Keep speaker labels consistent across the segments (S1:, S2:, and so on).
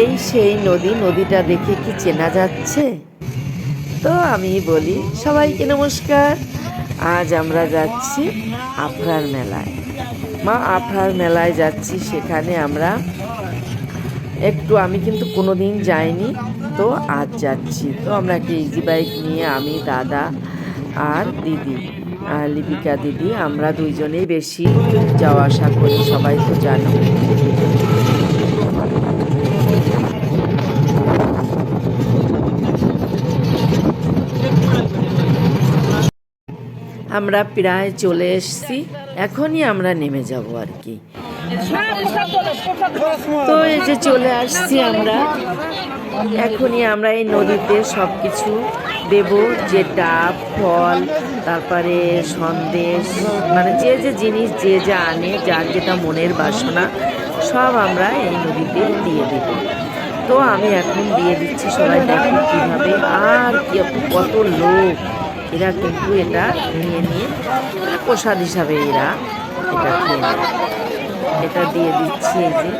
S1: এই সেই নদী, নদীটা দেখে কি চেনা যাচ্ছে? তো আমি বলি, সবাইকে নমস্কার। আজ আমরা যাচ্ছি আফরার মেলায়। মা, আফরার মেলায় যাচ্ছি, সেখানে আমরা একটু, আমি কিন্তু কোনো দিন যাইনি, তো আজ যাচ্ছি। তো আমরা একটা ইজি বাইক নিয়ে, আমি, দাদা আর দিদি, আর লিপিকা দিদি, আমরা দুইজনেই বেশি যাওয়া আসা করি, সবাই তো জানো। আমরা প্রায় চলে এসেছি, এখনই আমরা নেমে যাব আর কি। তো এই যে চলে আসছি আমরা, এখনই আমরা এই নদীতে সব কিছু দেব, যে ডাব, ফল, তারপরে সন্দেশ মানে যে যে জিনিস যে যা আনে, যার যেটা মনের বাসনা, সব আমরা এই নদীতে দিয়ে দেব। তো আমি এখন দিয়ে দিচ্ছি সবাই দেখো কীভাবে, আর কত লোক। এরা কিন্তু এটা নিয়ে নিয়ে প্রসাদ হিসাবে এরা এটা এটা দিয়ে দিচ্ছি এই যে।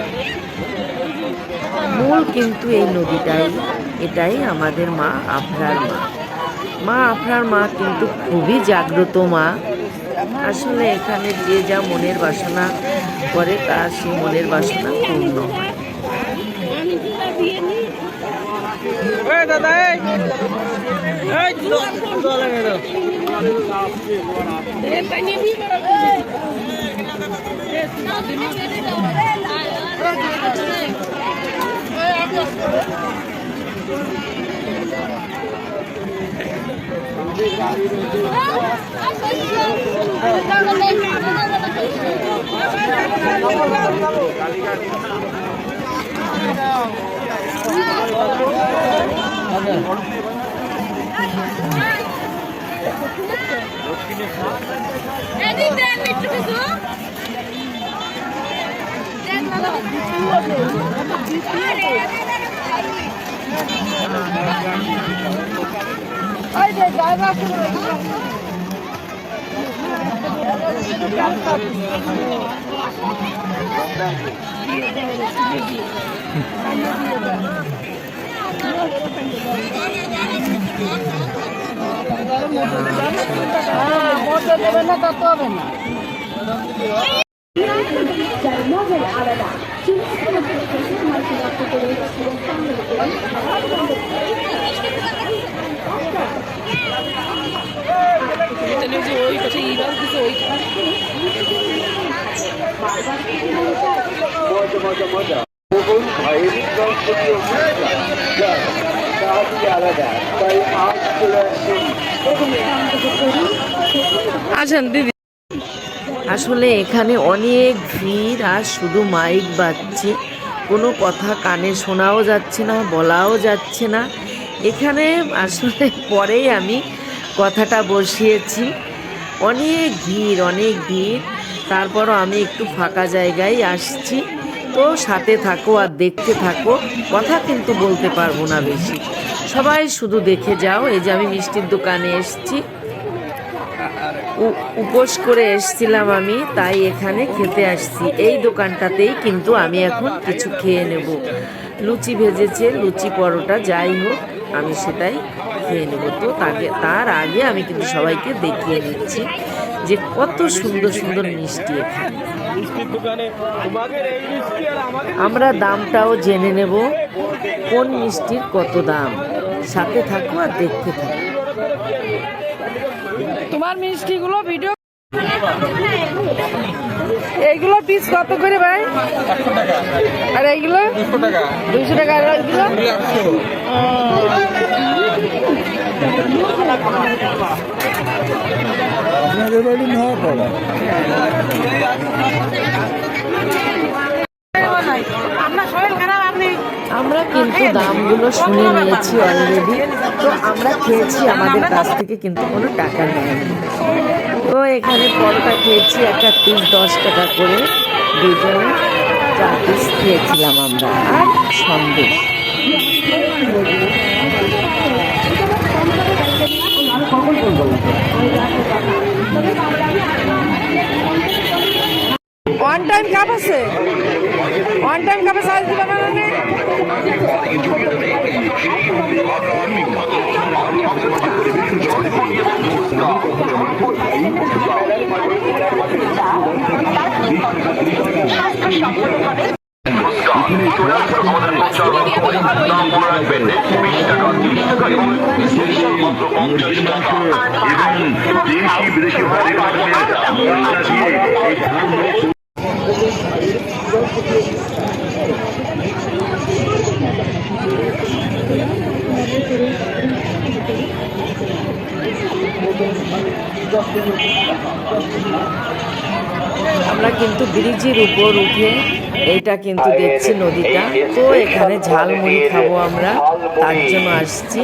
S1: মূল কিন্তু এই নদীটাই, এটাই আমাদের মা আফরার মা। মা আফরার মা কিন্তু খুবই জাগ্রত মা। আসলে এখানে যে যা মনের বাসনা করে তার সেই মনের বাসনা পূর্ণ। হয়
S2: দাদা এই এই চলে গেল
S3: এদিক দেন একটু কিছু দেন বাবা
S4: মোগল ভাইয়ের প্রতি অভিজ্ঞতা তাহাটি আলাদা। তাই আজ চলে আসছেন
S1: আসেন দিদি। আসলে এখানে অনেক ভিড় আর শুধু মাইক বাজছে। কোনো কথা কানে শোনাও যাচ্ছে না, বলাও যাচ্ছে না। এখানে আসলে পরেই আমি কথাটা বসিয়েছি। অনেক ভিড় অনেক ভিড়। তারপরও আমি একটু ফাঁকা জায়গায় আসছি। তো সাথে থাকো আর দেখতে থাকো। কথা কিন্তু বলতে পারব না বেশি। সবাই শুধু দেখে যাও। এই যে আমি মিষ্টির দোকানে এসছি। উপোস করে এসছিলাম আমি, তাই এখানে খেতে আসছি। এই দোকানটাতেই কিন্তু আমি এখন কিছু খেয়ে নেব। লুচি ভেজেছে, লুচি পরোটা যাই হোক, আমি সেটাই খেয়ে নেব। তো তাকে তার আগে আমি কিন্তু সবাইকে দেখিয়ে নিচ্ছি যে কত সুন্দর সুন্দর মিষ্টি এখানে। আমরা দামটাও জেনে নেব কোন মিষ্টির কত দাম। সাথে থাকো আর দেখতে থাকো।
S5: তোমার মিষ্টিগুলো ভিডিও এইগুলো পিস কত করে ভাই? আর এইগুলো দুইশো টাকা। আর এইগুলো
S4: আপনাদের বাড়ি নেওয়া পড়া
S1: আমরা কিন্তু দামগুলো শুনে নিয়েছি অলরেডি তো আমরা খেয়েছি, আমাদের কাছ থেকে কিন্তু কোনো টাকা নেয়নি। তো এখানে পরোটা খেয়েছি, একটা পিস দশ টাকা করে দুজন। চার পিস খেয়েছিলাম আমরা। আর সন্দেশ।
S5: ওয়ান টাইম কাপ আছে ওয়ান টাইম কাপে সাইজ দিবা না নে?
S1: আমরা কিন্তু ব্রিজের উপর উঠে এইটা কিন্তু দেখছি নদীটা। তো এখানে ঝালমুড়ি খাব আমরা। তার জন্য আসছি।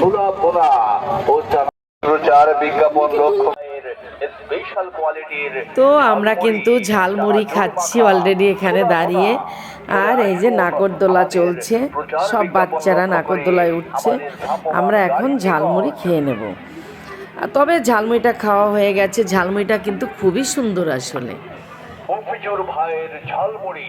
S1: তো আমরা কিন্তু ঝালমুড়ি খাচ্ছি অলরেডি এখানে দাঁড়িয়ে। আর এই যে নাকরদোলা চলছে সব বাচ্চারা নাকরদোলায় উঠছে। আমরা এখন ঝালমুড়ি খেয়ে নেব। তবে ঝালমুড়িটা খাওয়া হয়ে গেছে। ঝালমুড়িটা কিন্তু খুবই সুন্দর আসলে।
S4: ভাইয়ের ঝালমুড়ি।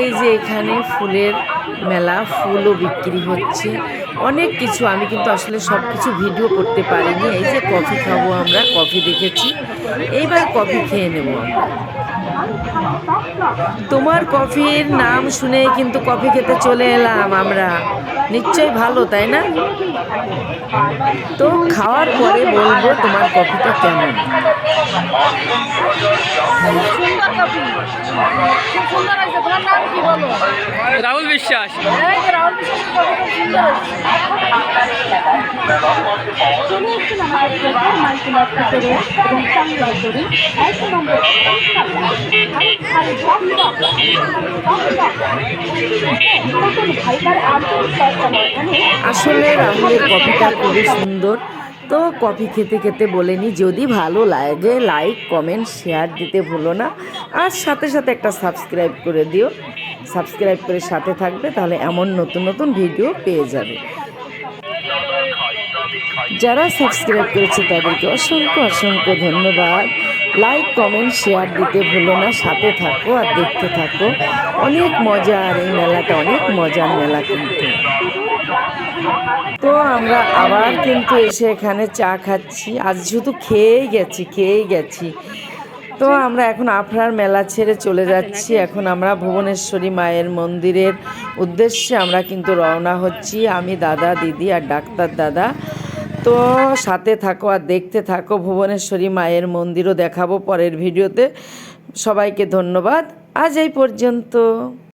S1: এই যে এখানে ফুলের মেলা, ফুলও বিক্রি হচ্ছে। অনেক কিছু আমি কিন্তু আসলে সব কিছু ভিডিও করতে পারিনি। এই যে কফি খাব আমরা, কফি দেখেছি। এইবার কফি খেয়ে নেব তোমার কফির নাম শুনে কিন্তু কফি খেতে চলে এলাম আমরা। নিশ্চয়ই ভালো, তাই না? তো খাওয়ার পরে বলব তোমার কফিটা কেমন?
S3: সুন্দর
S2: রাহুল বিশ্বাস।
S3: এই সুন্দর হয়েছে
S1: আসলে রাহুলের কফিটা খুবই সুন্দর। তো কফি খেতে খেতে বলেনি, যদি ভালো লাগে লাইক কমেন্ট শেয়ার দিতে ভুলো না। আর সাথে সাথে একটা সাবস্ক্রাইব করে দিও। সাবস্ক্রাইব করে সাথে থাকবে, তাহলে এমন নতুন নতুন ভিডিও পেয়ে যাবে। যারা সাবস্ক্রাইব করেছে, তাদেরকে অসংখ্য অসংখ্য ধন্যবাদ। লাইক কমেন্ট শেয়ার দিতে ভুলো না, সাথে থাকো আর দেখতে থাকো। অনেক মজা আর এই মেলাটা, অনেক মজার মেলা কিন্তু। তো আমরা আবার কিন্তু এসে এখানে চা খাচ্ছি। আজ শুধু খেয়েই গেছি খেয়েই গেছি। তো আমরা এখন আফরার মেলা ছেড়ে চলে যাচ্ছি। এখন আমরা ভুবনেশ্বরী মায়ের মন্দিরের উদ্দেশ্যে আমরা কিন্তু রওনা হচ্ছি। আমি দাদা, দিদি আর ডাক্তার দাদা। তো সাথে থাকো আর দেখতে থাকো ভুবনেশ্বরী মায়ের মন্দিরও দেখাবো পরের ভিডিওতে। সবাইকে ধন্যবাদ। আজ এই পর্যন্ত।